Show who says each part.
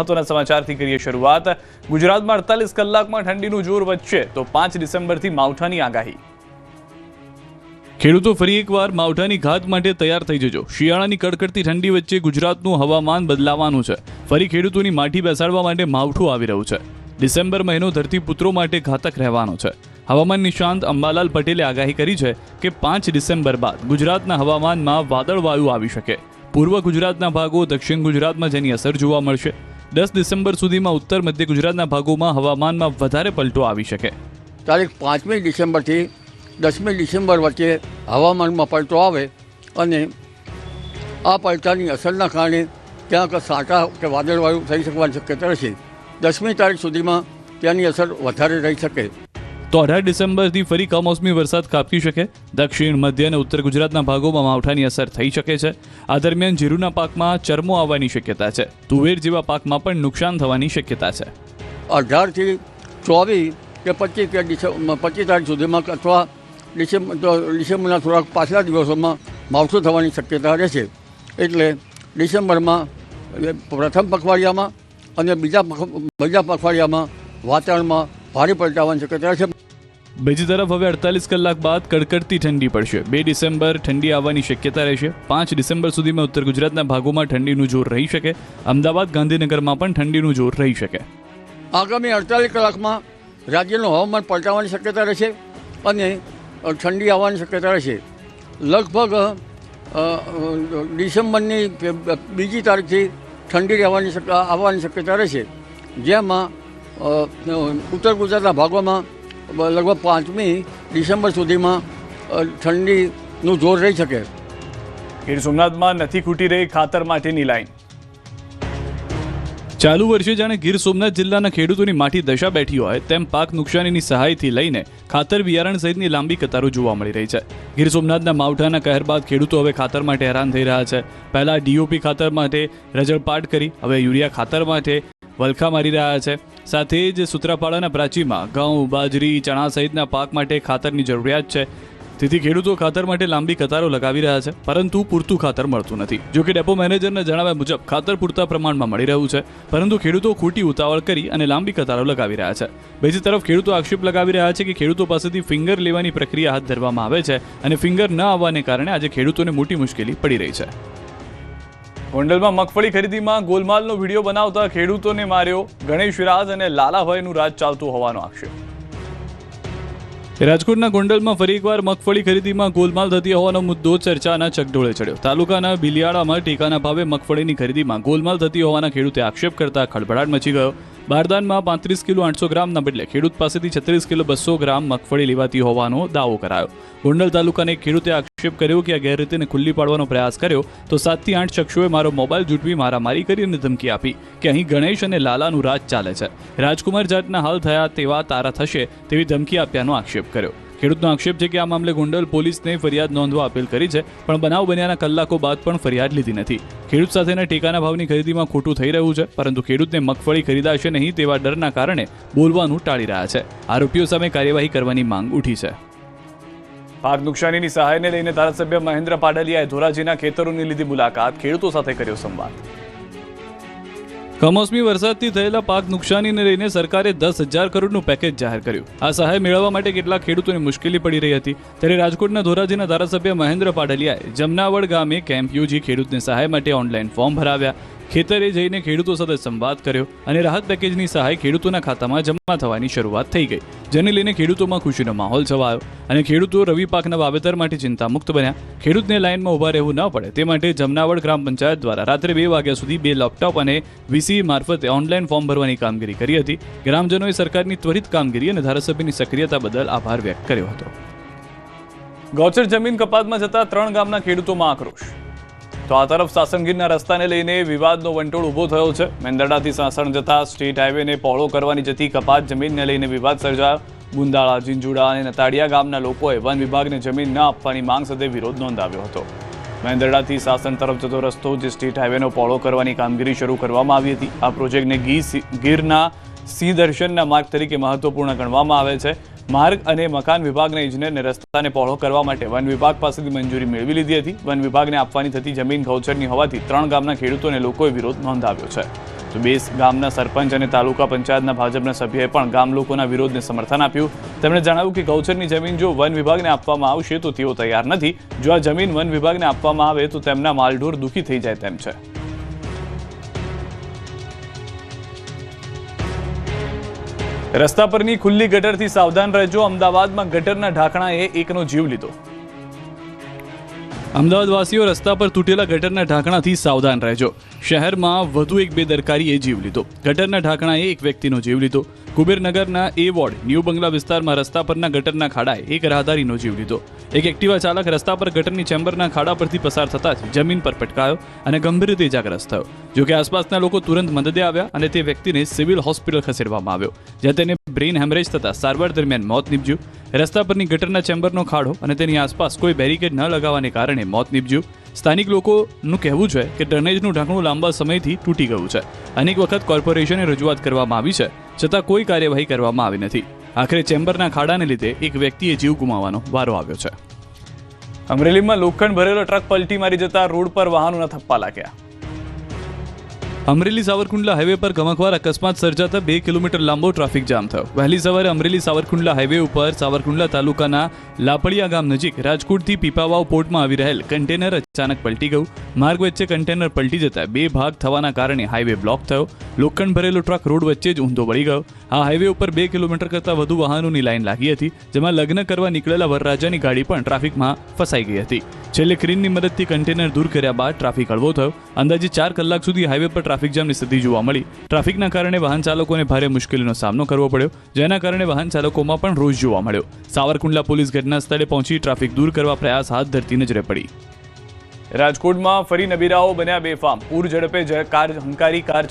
Speaker 1: મહત્વના સમાચારથી કરીએ શરૂઆત. ગુજરાતમાં અડતાલીસ કલાકમાં ઠંડીનું જોર વધશે તો પાંચ ડિસેમ્બરથી માવઠાની આગાહી. ખેડૂતો ફરી એકવાર માવઠાની ઘાત માટે તૈયાર થઈ જજો. શિયાળાની કડકડતી ઠંડી વચ્ચે ગુજરાતનું હવામાન બદલાવાનું છે. ફરી ખેડૂતોની માઠી બેસાડવા માટે માવઠું આવી રહ્યું છે. ડિસેમ્બર મહિનો ધરતીપુત્રો માટે ઘાતક રહેવાનો છે. હવામાન નિષ્ણાંત અંબાલાલ પટેલે આગાહી કરી છે કે પાંચ ડિસેમ્બર બાદ ગુજરાતના હવામાનમાં વાદળવાયુ આવી શકે. પૂર્વ ગુજરાતના ભાગો દક્ષિણ ગુજરાતમાં જેની અસર જોવા મળશે. દસ ડિસેમ્બર સુધીમાં ઉત્તર મધ્ય ગુજરાતના ભાગોમાં હવામાનમાં વધારે પલટો આવી શકે.
Speaker 2: તારીખ પાંચમી ડિસેમ્બરથી દસમી ડિસેમ્બર વચ્ચે હવામાનમાં પલટો આવે અને આ પલટાની અસરના કારણે ક્યાંક સાંટા કે વાદળવાયુ થઈ શકવાની શક્યતા રહેશે. દસમી તારીખ સુધીમાં ત્યાંની અસર વધારે રહી શકે.
Speaker 1: તો ડિસેમ્બરથી ફરી કમોસમી વરસાદ ખાબકી શકે. દક્ષિણ, મધ્ય અને ઉત્તર ગુજરાતના ભાગોમાં માવઠાની અસર થઈ શકે છે. આ દરમિયાન જીરુના પાકમાં ચરમો આવવાની શક્યતા છે. તુવેર જેવા પાકમાં પણ નુકસાન થવાની શક્યતા છે.
Speaker 2: અઢારથી ચોવીસ કે પચીસ કે ડિસેમ્બર પચીસ તારીખ સુધીમાં અથવા ડિસેમ્બર ડિસેમ્બરના થોડાક પાછલા દિવસોમાં માવઠું થવાની શક્યતા રહેશે એટલે ડિસેમ્બરમાં પ્રથમ પખવાડિયામાં અને બીજા બીજા પખવાડિયામાં વાતાવરણમાં ભારે પલટાવાની શક્યતા રહેશે
Speaker 1: બીજી તરફ હવે અડતાલીસ કલાક બાદ કડકડતી ઠંડી પડશે. બે ડિસેમ્બર ઠંડી આવવાની શક્યતા રહેશે. પાંચ ડિસેમ્બર સુધીમાં ઉત્તર ગુજરાતના ભાગોમાં ઠંડીનું જોર રહી શકે. અમદાવાદ ગાંધીનગરમાં પણ ઠંડીનું જોર રહી શકે.
Speaker 2: આગામી અડતાલીસ કલાકમાં રાજ્યનું હવામાન પલટાવાની શક્યતા રહેશે અને ઠંડી આવવાની શક્યતા રહેશે. લગભગ ડિસેમ્બરની બીજી તારીખથી ઠંડી રહેવાની આવવાની શક્યતા રહેશે. જેમાં ઉત્તર ગુજરાતના ભાગોમાં લગભગ પાંચમી ડિસેમ્બર સુધીમાં ઠંડીનું જોર રહી શકે.
Speaker 1: ગીર સોમનાથમાં નથી ખૂટી રહી ખાતર માટેની લાઈન. ચાલુ વર્ષે જાણે ગીર સોમનાથ જિલ્લાના ખેડૂતોની માઠી દશા બેઠી હોય તેમ પાક નુકસાનીની સહાયથી લઈને ખાતર બિયારણ સહિતની લાંબી કતારો જોવા મળી રહી છે. ગીર સોમનાથના માવઠાના કહેર બાદ ખેડૂતો હવે ખાતર માટે હેરાન થઈ રહ્યા છે. પહેલા ડીઓપી ખાતર માટે રજળપાટ કરી હવે યુરિયા ખાતર માટે વલખા મારી રહ્યા છે. સાથે જ સૂત્રાપાડાના પ્રાચીમાં ઘઉં, બાજરી, ચણા સહિતના પાક માટે ખાતરની જરૂરિયાત છે. તેથી ખેડૂતો ખાતર માટે લાંબી કતારો લગાવી રહ્યા છે, પરંતુ પૂરતું ખાતર મળતું નથી. જો કે ડેપો મેનેજરના જણાવ્યા મુજબ, ખાતર પૂરતા પ્રમાણમાં મળી રહ્યું છે, પરંતુ ખેડૂતો ખોટી ઉતાવળ કરી અને લાંબી કતારો લગાવી રહ્યા છે. બીજી તરફ ખેડૂતો આક્ષેપ લગાવી રહ્યા છે કે ખેડૂતો પાસેથી ફિંગર લેવાની પ્રક્રિયા હાથ ધરવામાં આવે છે અને ફિંગર ન આવવાને કારણે આજે ખેડૂતોને મોટી મુશ્કેલી પડી રહી છે. ગોંડલમાં મગફળી ખરીદીમાં ગોલમાલનો વીડિયો બનાવતા ખેડૂતોને માર્યો ગણેશ અને લાલાભાઈનું રાજ ચાલતું હોવાનો આક્ષેપ. રાજકોટના ગોંડલમાં ફરી એકવાર મગફળી ખરીદીમાં ગોલમાલ થતી હોવાનો મુદ્દો ચર્ચાના ચકડોળે ચડ્યો. તાલુકાના બિલિયાળામાં ટેકાના ભાવે મગફળીની ખરીદીમાં ગોલમાલ થતી હોવાના ખેડૂતે આક્ષેપ કરતા ખળભળાટ મચી ગયો. બારદાનમાં પાંત્રીસ કિલો આઠસો ગ્રામના બદલે ખેડૂત પાસેથી છત્રીસ કિલો બસો ગ્રામ મગફળી લેવાતી હોવાનો દાવો કરાયો. ગોંડલ તાલુકાના ખેડૂતે આક્ષેપ કર્યો કે આ ગેરરીતિને ખુલ્લી પાડવાનો પ્રયાસ કર્યો, તો સાતથી આઠ શખ્સોએ મારો મોબાઈલ જૂટવી મારામારી કરી અને ધમકી આપી કે અહીં ગણેશ અને લાલાનું રાજ ચાલે છે. રાજકુમાર જાટના હાલ થયા તેવા તારા થશે તેવી ધમકી આપ્યાનો આક્ષેપ કર્યો. ખેડૂતનો આક્ષેપ છે કે આ મામલે ગોંડલ પોલીસને ફરિયાદ નોંધવા અપીલ કરી છે, પણ બનાવ બન્યાના કલાકો બાદ પણ ફરિયાદ લીધી નથી. ખેડૂત સાથેના ટેકાના ભાવની ખરીદીમાં ખોટું થઈ રહ્યું છે, પરંતુ ખેડૂતને મગફળી ખરીદાશે નહીં તેવા ડરના કારણે બોલવાનું ટાળી રહ્યા છે. આરોપીઓ સામે કાર્યવાહી કરવાની માંગ ઉઠી છે. પાક નુકસાનીની સહાયને લઈને ધારાસભ્ય મહેન્દ્ર પાડલિયાએ ધોરાજીના ખેતરોની લીધી મુલાકાત, ખેડૂતો સાથે કર્યો સંવાદ. કમોસમી વરસાદથી થયેલા પાક નુકસાનીને લઈને સરકારે દસ હજાર કરોડનું પેકેજ જાહેર કર્યું. આ સહાય મેળવવા માટે કેટલાક ખેડૂતોને મુશ્કેલી પડી રહી હતી. ત્યારે રાજકોટના ધોરાજીના ધારાસભ્ય મહેન્દ્ર પાડલિયાએ જમનાવડ ગામે કેમ્પ યોજી ખેડૂતને સહાય માટે ઓનલાઈન ફોર્મ ભરાવ્યા. ખેતરે જઈને ખેડૂતો સાથે સંવાદ કર્યો અને રાહત પેકેજની સહાય ખેડૂતોના ખાતામાં જમા થવાની શરૂઆત થઈ ગઈ. જેને લઈને ખેડૂતોમાં ખુશીનો માહોલ છવાયો અને ખેડૂતો રવિ પાકના વાવેતર માટે ચિંતામુક્ત બન્યા. ખેડૂતને લાઇનમાં ઊભા રહેવું ન પડે, તે માટે જમનાવડ ગ્રામ પંચાયત દ્વારા રાત્રે બે વાગ્યા સુધી બે લેપટોપ અને વીસી મારફતે ઓનલાઈન ફોર્મ ભરવાની કામગીરી કરી હતી. ગ્રામજનોએ સરકારની ત્વરિત કામગીરી અને ધારાસભ્યની સક્રિયતા બદલ આભાર વ્યક્ત કર્યો હતો. ગૌચર જમીન કપાતમાં જતા ત્રણ ગામના ખેડૂતોમાં આક્રોશ. તો આ તરફ સાસણગીરના રસ્તાને લઈને વિવાદનો વંટોળ ઊભો થયો છે. મેંદરડાથી સાસણ જતા સ્ટેટ હાઈવેને પહોળો કરવાની જતી કપાત જમીનને લઈને વિવાદ સર્જાયો. ગુંદાળા, જીંજુડા અને નતાડિયા ગામના લોકોએ વન વિભાગને જમીન ન આપવાની માંગ સાથે વિરોધ નોંધાવ્યો હતો. મેંદરડાથી સાસણ તરફ જતો રસ્તો જે સ્ટેટ હાઈવેનો પહોળો કરવાની કામગીરી શરૂ કરવામાં આવી હતી. આ પ્રોજેક્ટને ગી ગીરના સિંહ દર્શનના માર્ગ તરીકે મહત્વપૂર્ણ ગણવામાં આવે છે. માર્ગ અને મકાન વિભાગના ઇજનેરને રસ્તાને પહોળો કરવા માટે વન વિભાગ પાસેથી મંજૂરી મેળવી લીધી હતી. વન વિભાગને આપવાની થતી જમીન ગૌચરની હોવાથી ત્રણ ગામના ખેડૂતો અને લોકોએ વિરોધ નોંધાવ્યો છે. તો તો બે ગામના સરપંચ અને તાલુકા પંચાયતના ભાજપના સભ્યએ પણ ગામ લોકોના વિરોધને સમર્થન આપ્યું. તેમણે જણાવ્યું કે ગૌચરની જમીન જો વન વિભાગને આપવામાં આવશે તો તેઓ તૈયાર નથી. જો આ જમીન વન વિભાગને આપવામાં આવે તો તેમના માલઢોર દુઃખી થઈ જાય તેમ છે. રસ્તા પરની ખુલ્લી ગટરથી સાવધાન રહેજો. અમદાવાદમાં ગટરના ઢાંકણાએ એકનો જીવ લીધો. અમદાવાદવાસીઓ રસ્તા પર તૂટેલા ગટરના ઢાંકણાથી સાવધાન રહેજો. શહેરમાં વધુ એક બેદરકારીએ જીવ લીધો. ગટરના ઢાંકણાએ એક વ્યક્તિનો જીવ લીધો. કુબેરનગરના એ વોર્ડ, ન્યૂ બંગલા વિસ્તારમાં રસ્તા પરના ગટરના ખાડાએ એક રાહદારીનો જીવ લીધો. એક એક્ટિવા ચાલક રસ્તા પર ગટરની ચેમ્બરના ખાડા પરથી પસાર થતા જ જમીન પર પટકાયો અને ગંભીર રીતે ઇજાગ્રસ્ત થયો. જોકે આસપાસના લોકો તુરંત મદદે આવ્યા અને તે વ્યક્તિને સિવિલ હોસ્પિટલ ખસેડવામાં આવ્યો, જ્યાં તેને બ્રેઇન હેમરેજ થતા સારવાર દરમિયાન મોત નીપજ્યું. રસ્તા પરની ગટરના ચેમ્બરનો ખાડો અને તેની આસપાસ કોઈ બેરિકેડ ન લગાવવાને કારણે મોત નીપજ્યું. સ્થાનિક લોકોનું કહેવું છે કે ડ્રેનેજનું ઢાંકણું લાંબા સમયથી તૂટી ગયું છે. અનેક વખત કોર્પોરેશને રજૂઆત કરવામાં આવી છે, છતાં કોઈ કાર્યવાહી કરવામાં આવી નથી. આખરે ચેમ્બરના ખાડાને લીધે એક વ્યક્તિએ જીવ ગુમાવવાનો વારો આવ્યો છે. અમરેલીમાં લોખંડ ભરેલો ટ્રક પલટી મારી જતા રોડ પર વાહનોના થપ્પા લાગ્યા. અમરેલી સાવરકુંડલા હાઈવે પર ગમકવાર અકસ્માત સર્જાતા બે કિલોમીટર લાંબો ટ્રાફિક જામ થયો. વહેલી સવારે અમરેલી સાવરકુંડલા હાઈવે ઉપર સાવરકુંડલા તાલુકાના લાપડિયા ગામ નજીક રાજકોટથી પીપાવાવ પોર્ટમાં આવી રહેલ કન્ટેનર અચાનક પલટી ગયું. માર્ગ વચ્ચે કન્ટેનર પલટી જતા બે ભાગ થવાના કારણે હાઈવે બ્લોક થયો. લોખંડ ભરેલો ટ્રક રોડ વચ્ચે જ ઊંધો વળી ગયો. આ હાઈવે ઉપર બે કિલોમીટર કરતાં વધુ વાહનોની લાઈન લાગી હતી, જેમાં લગ્ન કરવા નીકળેલા વરરાજાની ગાડી પણ ટ્રાફિકમાં ફસાઈ ગઈ હતી. છેલ્લે ક્રેનની મદદથી કન્ટેનર દૂર કર્યા બાદ ટ્રાફિક હળવો થયો. અંદાજે ચાર કલાક સુધી હાઈવે પર ટ્રાફિક જામની સ્થિતિ જોવા મળી. ટ્રાફિકના કારણે વાહન ચાલકોને ભારે મુશ્કેલીનો સામનો કરવો પડ્યો, જેના કારણે વાહન ચાલકોમાં પણ રોષ જોવા મળ્યો. સાવરકુંડલા પોલીસ ઘટના સ્થળે પહોંચી ટ્રાફિક દૂર કરવા પ્રયાસ હાથ ધરતી નજરે પડી. રાજકોટમાં ફરી નબીરાઓ બન્યા બેફામ. પૂર ઝડપે કાર હંકારી કાર